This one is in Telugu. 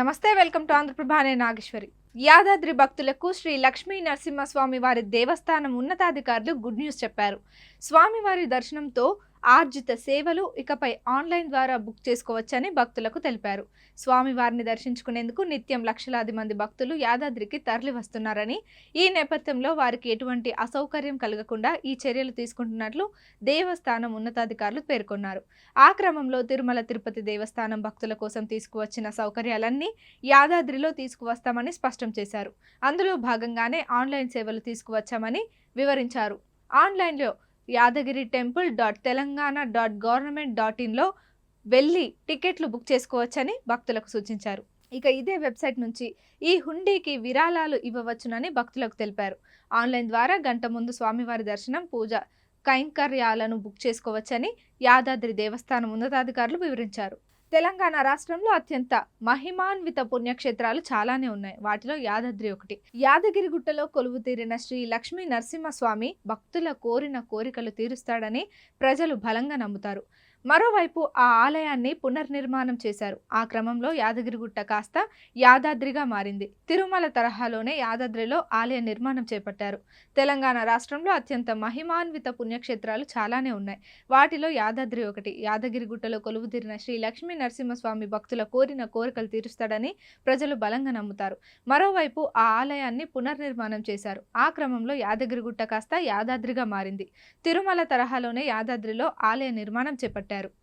నమస్తే వెల్కమ్ టు ఆంధ్రప్రభ అనే నాగేశ్వరి. యాదాద్రి భక్తులకు శ్రీ లక్ష్మీ నరసింహస్వామి వారి దేవస్థానం ఉన్నతాధికారులు గుడ్ న్యూస్ చెప్పారు. స్వామివారి దర్శనంతో ఆర్జిత సేవలు ఇకపై ఆన్లైన్ ద్వారా బుక్ చేసుకోవచ్చని భక్తులకు తెలిపారు. స్వామివారిని దర్శించుకునేందుకు నిత్యం లక్షలాది మంది భక్తులు యాదాద్రికి తరలి వస్తున్నారని ఈ నేపథ్యంలో వారికి ఎటువంటి అసౌకర్యం కలగకుండా ఈ చర్యలు తీసుకుంటున్నట్లు దేవస్థానం ఉన్నతాధికారులు పేర్కొన్నారు. ఆ క్రమంలో తిరుమల తిరుపతి దేవస్థానం భక్తుల కోసం తీసుకువచ్చిన సౌకర్యాలన్నీ యాదాద్రిలో తీసుకువస్తామని స్పష్టం చేశారు. అందులో భాగంగానే ఆన్లైన్ సేవలు తీసుకువచ్చామని వివరించారు. ఆన్లైన్లో Yadagiri temple dot Telangana dot government dot ఇన్లో వెళ్ళి టికెట్లు బుక్ చేసుకోవచ్చని భక్తులకు సూచించారు. ఇక ఇదే వెబ్సైట్ నుంచి ఈ హుండీకి విరాళాలు ఇవ్వవచ్చునని భక్తులకు తెలిపారు. ఆన్లైన్ ద్వారా గంట ముందు స్వామివారి దర్శనం పూజ కైంకర్యాలను బుక్ చేసుకోవచ్చని యాదాద్రి దేవస్థానం ఉన్నతాధికారులు వివరించారు. తెలంగాణ రాష్ట్రంలో అత్యంత మహిమాన్విత పుణ్యక్షేత్రాలు చాలానే ఉన్నాయి. వాటిలో యాదాద్రి ఒకటి. యాదగిరిగుట్టలో కొలువు తీరిన శ్రీ లక్ష్మీ నరసింహస్వామి భక్తుల కోరిన కోరికలు తీరుస్తాడని ప్రజలు బలంగా నమ్ముతారు. మరోవైపు ఆ ఆలయాన్ని పునర్నిర్మాణం చేశారు. ఆ క్రమంలో యాదగిరిగుట్ట కాస్త యాదాద్రిగా మారింది. తిరుమల తరహాలోనే యాదాద్రిలో ఆలయ నిర్మాణం చేపట్టారు. తెలంగాణ రాష్ట్రంలో అత్యంత మహిమాన్విత పుణ్యక్షేత్రాలు చాలానే ఉన్నాయి. వాటిలో యాదాద్రి ఒకటి. యాదగిరిగుట్టలో కొలువుదీరిన శ్రీ లక్ష్మీ నరసింహస్వామి భక్తుల కోరిన కోరికలు తీరుస్తాడని ప్రజలు బలంగా నమ్ముతారు. మరోవైపు ఆ ఆలయాన్ని పునర్నిర్మాణం చేశారు. ఆ క్రమంలో యాదగిరిగుట్ట కాస్త యాదాద్రిగా మారింది. తిరుమల తరహాలోనే యాదాద్రిలో ఆలయ నిర్మాణం చేపట్టారు. పెట్టారు